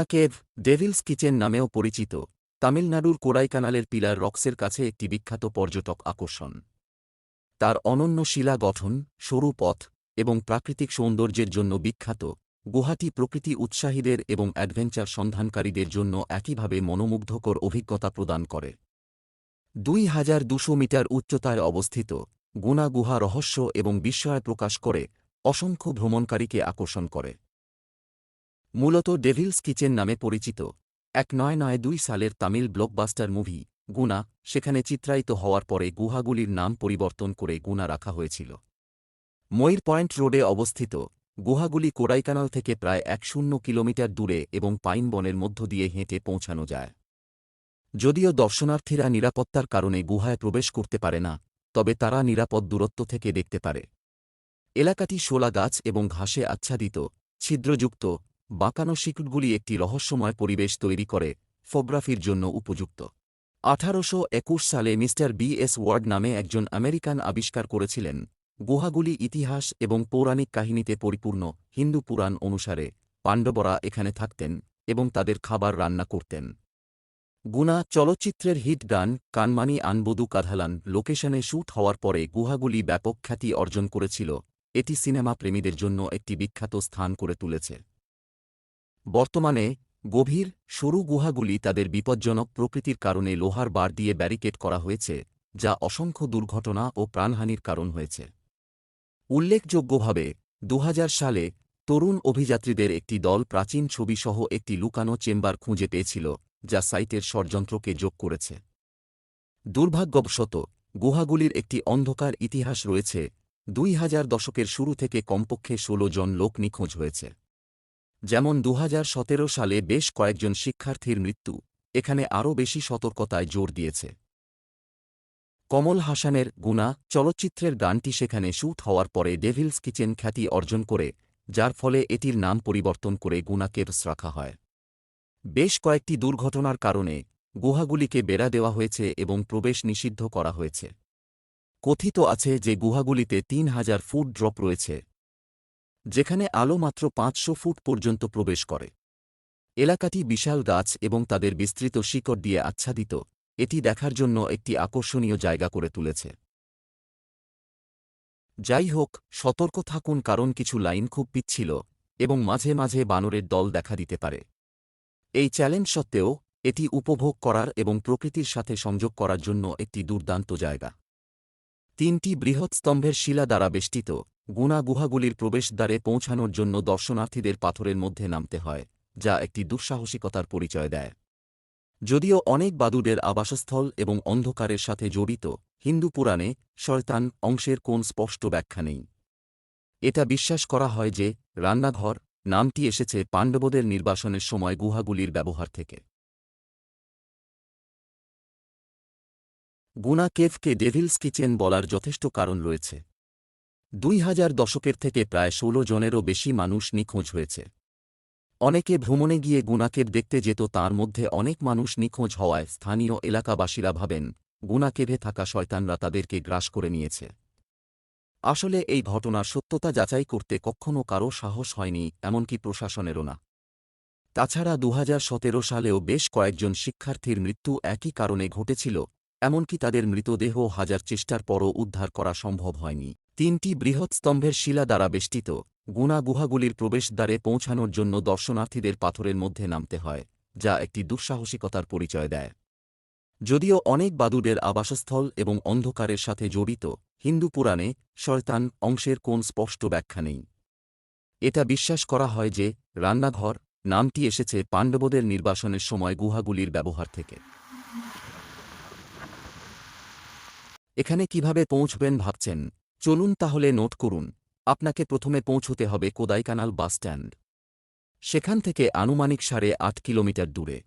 গুনা cave, Devil's kitchen নামেও পরিচিত, তামিলনাড়ুর কোরাইকানালের পিলার রক্সের কাছে একটি বিখ্যাত পর্যটক আকর্ষণ। তার অনন্য শিলা গঠন, সরু পথ এবং প্রাকৃতিক সৌন্দর্যের জন্য বিখ্যাত গুহাটি প্রকৃতি উৎসাহীদের এবং অ্যাডভেঞ্চার সন্ধানকারীদের জন্য একইভাবে মনোমুগ্ধকর অভিজ্ঞতা প্রদান করে। দুই হাজার দুশো মিটার উচ্চতায় অবস্থিত, গুনা গুহা রহস্য এবং বিস্ময় প্রকাশ করে, অসংখ্য ভ্রমণকারীকে আকর্ষণ করে। মূলত ডেভিলস কিচেন নামে পরিচিত। এক নয় নয় দুই সালের তামিল ব্লকবাস্টার মুভি, গুনা, সেখানে চিত্রায়িত হওয়ার পরে গুহাগুলির নাম পরিবর্তন করে গুনা রাখা হয়েছিল। ময়ূর পয়েন্ট রোডে অবস্থিত, গুহাগুলি কোড়াইকানাল থেকে প্রায় এক শূন্য কিলোমিটার দূরে এবং পাইন বনের মধ্য দিয়ে হেঁটে পৌঁছানো যায়। যদিও দর্শনার্থীরা নিরাপত্তার কারণে গুহায় প্রবেশ করতে পারে না, তবে তারা নিরাপদ দূরত্ব থেকে দেখতে পারে। এলাকাটি শোলা গাছ এবং ঘাসে আচ্ছাদিত, ছিদ্রযুক্ত বাঁকানো শিকটগুলি একটি রহস্যময় পরিবেশ তৈরি করে, ফোগ্রাফির জন্য উপযুক্ত। আঠারোশো একুশ সালে mister B. S. Word name একজন আমেরিকান আবিষ্কার করেছিলেন, গুহাগুলি ইতিহাস এবং পৌরাণিক কাহিনীতে পরিপূর্ণ, হিন্দু পুরাণ অনুসারে, পাণ্ডবরা এখানে থাকতেন এবং তাদের খাবার রান্না করতেন। গুনা চলচ্চিত্রের হিট গান কানমানি আনবদু কাধালান লোকেশনে শ্যুট হওয়ার পরে গুহাগুলি ব্যাপক খ্যাতি অর্জন করেছিল, এটি সিনেমা প্রেমীদের জন্য একটি বিখ্যাত স্থান করে তুলেছে। বর্তমানে, গভীর, সরু গুহাগুলি তাদের বিপজ্জনক প্রকৃতির কারণে লোহার বার দিয়ে ব্যারিকেড করা হয়েছে, যা অসংখ্য দুর্ঘটনা ও প্রাণহানির কারণ হয়েছে। উল্লেখযোগ্যভাবে দু সালে, তরুণ অভিযাত্রীদের একটি দল প্রাচীন ছবিসহ একটি লুকানো চেম্বার খুঁজে পেয়েছিল, যা সাইটের ষড়যন্ত্রকে যোগ করেছে। দুর্ভাগ্যবশত, গুহাগুলির একটি অন্ধকার ইতিহাস রয়েছে, দুই হাজার দশকের শুরু থেকে কমপক্ষে ষোলো জন লোক নিখোঁজ হয়েছে। যেমন দু হাজার সতেরো সালে বেশ কয়েকজন শিক্ষার্থীর মৃত্যু, এখানে আরও বেশি সতর্কতায় জোর দিয়েছে। কমল হাসানের গুনা চলচ্চিত্রের গানটি সেখানে শ্যুট হওয়ার পরে ডেভিলস কিচেন খ্যাতি অর্জন করে, যার ফলে এটির নাম পরিবর্তন করে গুনা কেভস রাখা হয়। বেশ কয়েকটি দুর্ঘটনার কারণে গুহাগুলিকে বেড়া দেওয়া হয়েছে এবং প্রবেশ নিষিদ্ধ করা হয়েছে। কথিত আছে যে গুহাগুলিতে তিন হাজার ফুট ড্রপ রয়েছে। যেখানে আলো মাত্র পাঁচশো ফুট পর্যন্ত প্রবেশ করে। এলাকাটি বিশাল গাছ এবং তাদের বিস্তৃত শিকড় দিয়ে আচ্ছাদিত, এটি দেখার জন্য একটি আকর্ষণীয় জায়গা করে তুলেছে। যাই হোক, সতর্ক থাকুন কারণ কিছু লাইন খুব পিচ্ছিল এবং মাঝে মাঝে বানরের দল দেখা দিতে পারে। এই চ্যালেঞ্জ সত্ত্বেও, এটি উপভোগ করার এবং প্রকৃতির সাথে সংযোগ করার জন্য একটি দুর্দান্ত জায়গা। তিনটি বৃহৎ স্তম্ভের শিলা দ্বারা বেষ্টিত গুণা গুহাগুলির প্রবেশদ্বারে পৌঁছানোর জন্য দর্শনার্থীদের পাথরের মধ্যে নামতে হয়, যা একটি দুঃসাহসিকতার পরিচয় দেয়। যদিও অনেক বাদুড়ের আবাসস্থল এবং অন্ধকারের সাথে জড়িত, হিন্দু পুরাণে শয়তান অংশের কোন স্পষ্ট ব্যাখ্যা নেই। এটা বিশ্বাস করা হয় যে রান্নাঘর, নামটি এসেছে পাণ্ডবদের নির্বাসনের সময় গুহাগুলির ব্যবহার থেকে। গুনা কেভকে ডেভিলস কিচেন বলার যথেষ্ট কারণ রয়েছে। দুই হাজার দশকের থেকে প্রায় ষোলো জনেরও বেশি মানুষ নিখোঁজ হয়েছে। অনেকে ভ্রমণে গিয়ে গুনাকেব দেখতে যেত, তার মধ্যে অনেক মানুষ নিখোঁজ হওয়ায় স্থানীয় এলাকাবাসীরা ভাবেন, গুনাকেভে থাকা শয়তানরা তাদেরকে গ্রাস করে নিয়েছে। আসলে এই ঘটনার সত্যতা যাচাই করতে কখনও কারও সাহস হয়নি, এমনকি প্রশাসনেরও না। তাছাড়া দু হাজার সতেরো সালেও বেশ কয়েকজন শিক্ষার্থীর মৃত্যু একই কারণে ঘটেছিল, এমনকি তাদের মৃতদেহ হাজার চেষ্টার পরও উদ্ধার করা সম্ভব হয়নি। তিনটি বৃহৎ স্তম্ভের শিলা দ্বারা বেষ্টিত গুণা গুহাগুলির প্রবেশদ্বারে পৌঁছানোর জন্য দর্শনার্থীদের পাথরের মধ্যে নামতে হয়, যা একটি দুঃসাহসিকতার পরিচয় দেয়। যদিও অনেক বাদুড়ের আবাসস্থল এবং অন্ধকারের সাথে জড়িত, হিন্দু পুরাণে শয়তান অংশের কোন স্পষ্ট ব্যাখ্যা নেই। এটা বিশ্বাস করা হয় যে রান্নাঘর, নামটি এসেছে পাণ্ডবদের নির্বাসনের সময় গুহাগুলির ব্যবহার থেকে। এখানে কীভাবে পৌঁছবেন ভাবছেন? চলুন তাহলে নোট করুন, আপনাকে প্রথমে পৌঁছতে হবে কোদাইকানাল বাসস্ট্যান্ড সেখান থেকে আনুমানিক সাড়ে আট কিলোমিটার দূরে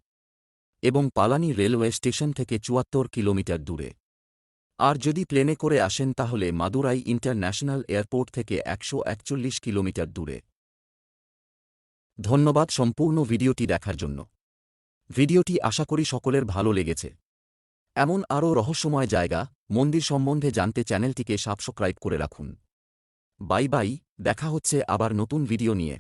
এবং পালানি রেলওয়ে স্টেশন থেকে চুয়াত্তর কিলোমিটার দূরে। আর যদি প্লেনে করে আসেন তাহলে মাদুরাই ইন্টারন্যাশনাল এয়ারপোর্ট থেকে একশো একচল্লিশ কিলোমিটার দূরে। ধন্যবাদ সম্পূর্ণ ভিডিওটি দেখার জন্য। ভিডিওটি আশা করি সকলের ভালো লেগেছে। এমন আরও রহস্যময় জায়গা মন্দির সম্বন্ধে জানতে চ্যানেলটিকে সাবস্ক্রাইব করে রাখুন। বাই বাই, দেখা হচ্ছে আবার নতুন ভিডিও নিয়ে।